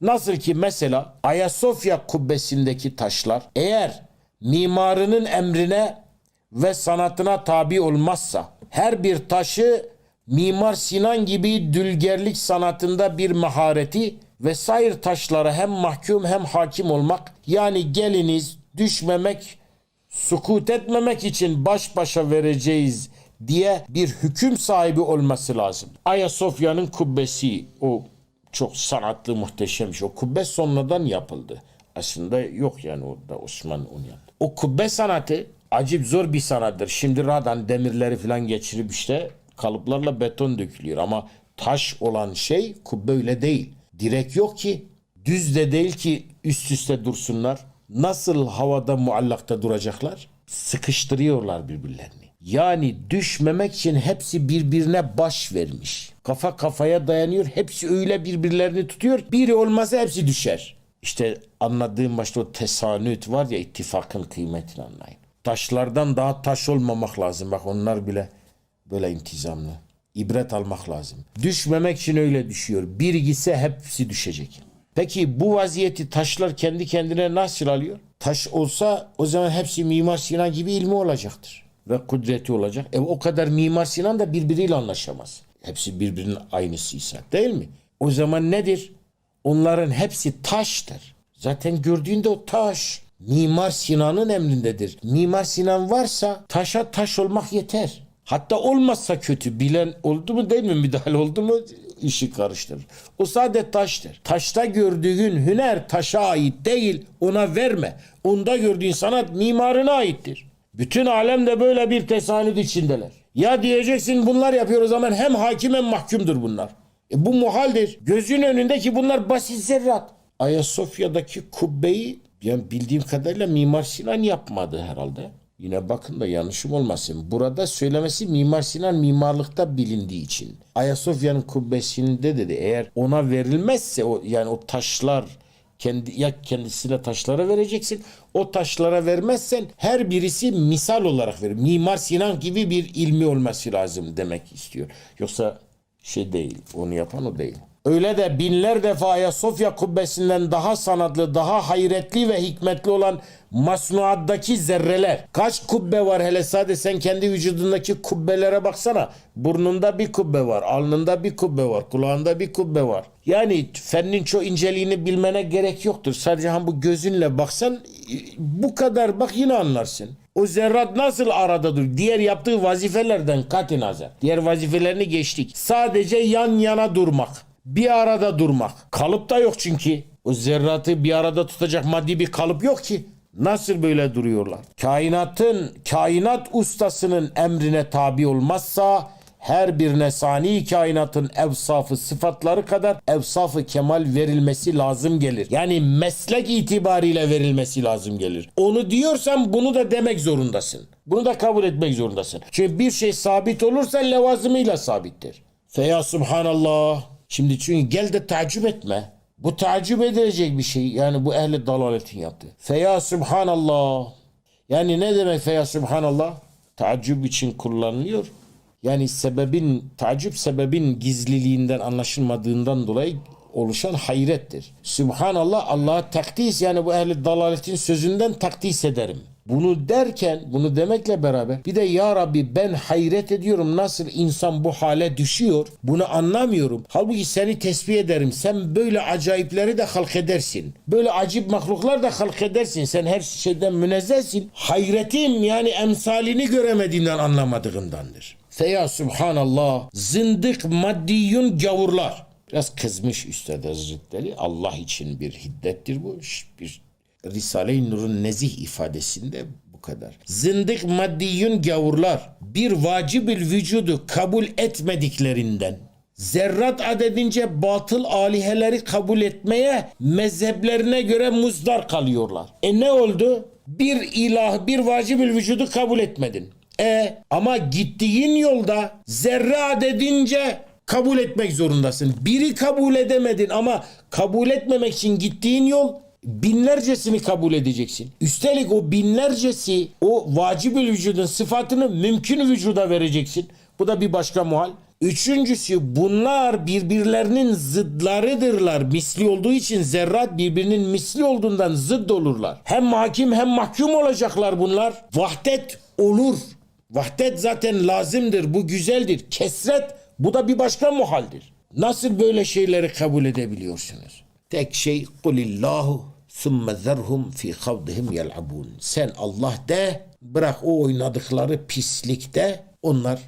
Nasıl ki mesela Ayasofya kubbesindeki taşlar eğer mimarının emrine ve sanatına tabi olmazsa her bir taşı Mimar Sinan gibi dülgerlik sanatında bir mahareti ve sair taşlara hem mahkum hem hakim olmak yani geliniz düşmemek sukut etmemek için baş başa vereceğiz diye bir hüküm sahibi olması lazım. Ayasofya'nın kubbesi o çok sanatlı muhteşem şey. O kubbe sonradan yapıldı. Aslında yok yani orada Osman onu. O kubbe sanatı acip zor bir sanattır. Şimdi radan demirleri falan geçirip işte kalıplarla beton dökülüyor ama taş olan şey kubbe öyle değil. Direk yok ki düz de değil ki üst üste dursunlar. Nasıl havada muallakta duracaklar? Sıkıştırıyorlar birbirlerini. Yani düşmemek için hepsi birbirine baş vermiş. Kafa kafaya dayanıyor. Hepsi öyle birbirlerini tutuyor. Biri olmazsa hepsi düşer. İşte anladığım başta o tesanüt var ya ittifakın kıymetini anlayın. Taşlardan daha taş olmamak lazım. Bak onlar bile böyle intizamlı. İbret almak lazım. Düşmemek için öyle düşüyor. Bir gitse hepsi düşecek. Peki bu vaziyeti taşlar kendi kendine nasıl alıyor? Taş olsa o zaman hepsi Mimar Sinan gibi ilmi olacaktır. Ve kudreti olacak. E o kadar Mimar Sinan da birbiriyle anlaşamaz. Hepsi birbirinin aynısıysa değil mi? O zaman nedir? Onların hepsi taştır. Zaten gördüğünde o taş. Mimar Sinan'ın emrindedir. Mimar Sinan varsa taşa taş olmak yeter. Hatta olmazsa kötü bilen oldu mu değil mi müdahale oldu mu işi karıştırır. O sade taştır. Taşta gördüğün hüner taşa ait değil ona verme. Onda gördüğün sanat mimarına aittir. Bütün alem de böyle bir tesanüt içindeler. Ya diyeceksin bunlar yapıyor o zaman hem hakim hem mahkumdur bunlar. E bu muhaldir. Gözün önündeki bunlar basit zerrat. Ayasofya'daki kubbeyi yani bildiğim kadarıyla Mimar Sinan yapmadı herhalde. Yine bakın da yanlışım olmasın. Burada söylemesi Mimar Sinan mimarlıkta bilindiği için. Ayasofya'nın kubbesinde dedi eğer ona verilmezse o yani o taşlar kendi ya kendisine taşlara vereceksin. O taşlara vermezsen her birisi misal olarak verir. Mimar Sinan gibi bir ilmi olması lazım demek istiyor. Yoksa şey değil. Onu yapan o değil. Öyle de binler defa Ayasofya kubbesinden daha sanatlı, daha hayretli ve hikmetli olan masnuattaki zerreler. Kaç kubbe var hele sadece sen kendi vücudundaki kubbelere baksana. Burnunda bir kubbe var, alnında bir kubbe var, kulağında bir kubbe var. Yani fennin çok inceliğini bilmene gerek yoktur. Sadece ha bu gözünle baksan bu kadar bak yine anlarsın. O zerrat nasıl aradadır? Diğer yaptığı vazifelerden kati nazar. Diğer vazifelerini geçtik. Sadece yan yana durmak. Bir arada durmak. Kalıp da yok çünkü. O zerratı bir arada tutacak maddi bir kalıp yok ki. Nasıl böyle duruyorlar? Kainatın, kainat ustasının emrine tabi olmazsa her bir nesani kainatın evsafı sıfatları kadar evsafı kemal verilmesi lazım gelir. Yani meslek itibariyle verilmesi lazım gelir. Onu diyorsan bunu da demek zorundasın. Bunu da kabul etmek zorundasın. Çünkü bir şey sabit olursa levazımıyla sabittir. Feya subhanallah. Şimdi çünkü gel de tacip etme. Bu tacip edilecek bir şey. Yani bu ehli dalaletin yaptığı. Feya subhanallah. Yani ne demek feya subhanallah? Tacip için kullanılıyor. Yani sebebin, tacip sebebin gizliliğinden anlaşılmadığından dolayı oluşan hayrettir. Subhanallah Allah'a takdis yani bu ehli dalaletin sözünden takdis ederim. Bunu derken, bunu demekle beraber bir de ya Rabbi ben hayret ediyorum nasıl insan bu hale düşüyor. Bunu anlamıyorum. Halbuki seni tesbih ederim. Sen böyle acayipleri de halk edersin. Böyle acip mahluklar da halk edersin. Sen her şeyden münezzehsin. Hayretim yani emsalini göremediğinden anlamadığımdandır. Feya subhanallah zındık maddiyun gavurlar. Biraz kızmış Üstad Hazretleri. Allah için bir hiddettir bu. Bir Risale-i Nur'un nezih ifadesinde bu kadar. Zındık maddiyun gavurlar bir vacibül vücudu kabul etmediklerinden zerrat adedince batıl aliheleri kabul etmeye mezheplerine göre muzdar kalıyorlar. E ne oldu? Bir ilah, bir vacibül vücudu kabul etmedin. E ama gittiğin yolda zerre adedince kabul etmek zorundasın. Biri kabul edemedin ama kabul etmemek için gittiğin yol binlercesini kabul edeceksin. Üstelik o binlercesi o vacibül vücudun sıfatını mümkün vücuda vereceksin. Bu da bir başka muhal. Üçüncüsü bunlar birbirlerinin zıdlarıdırlar. Misli olduğu için zerrat birbirinin misli olduğundan zıd olurlar. Hem hakim hem mahkum olacaklar bunlar. Vahdet olur. Vahdet zaten lazımdır. Bu güzeldir. Kesret bu da bir başka muhaldir. Nasıl böyle şeyleri kabul edebiliyorsunuz? Tek şey kulillahu ثُمَّ ذَرْهُمْ فِي خَوْضِهِمْ يَلْعَبُونَ Sen Allah de bırak o oynadıkları pislikte onlar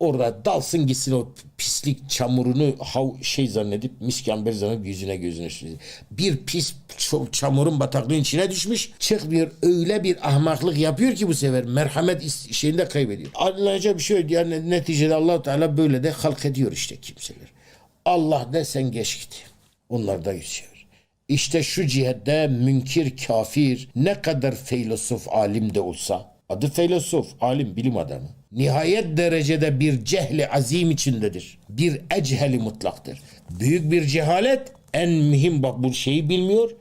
orada dalsın gitsin o pislik çamurunu hav şey zannedip miskamber zannedip yüzüne gözüne sürüyor. Bir pis ç- çamurun bataklığın içine düşmüş. Çıkmıyor. Öyle bir ahmaklık yapıyor ki bu sefer merhamet is- şeyinde kaybediyor. Anlayacak bir şey yok. Yani neticede allah Teala böyle de halk ediyor işte kimseler. Allah de sen geç git. Onlar da geçiyor. İşte şu cihette münkir kafir ne kadar filosof alim de olsa adı filosof alim bilim adamı nihayet derecede bir cehli azim içindedir. Bir echeli mutlaktır. Büyük bir cehalet en mühim bak bu şeyi bilmiyor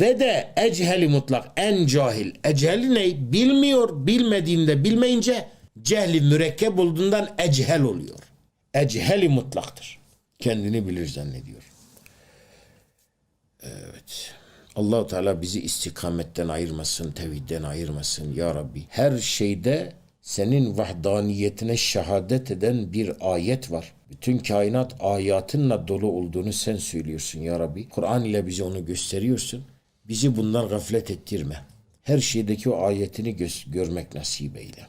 ve de echeli mutlak en cahil. Echeli ne? Bilmiyor bilmediğinde bilmeyince cehli mürekkep olduğundan echel oluyor. Echeli mutlaktır. Kendini bilir zannediyor. Allahu Teala bizi istikametten ayırmasın, tevhidden ayırmasın ya Rabbi. Her şeyde senin vahdaniyetine şehadet eden bir ayet var. Bütün kainat ayatınla dolu olduğunu sen söylüyorsun ya Rabbi. Kur'an ile bize onu gösteriyorsun. Bizi bundan gaflet ettirme. Her şeydeki o ayetini gö- görmek nasip eyle.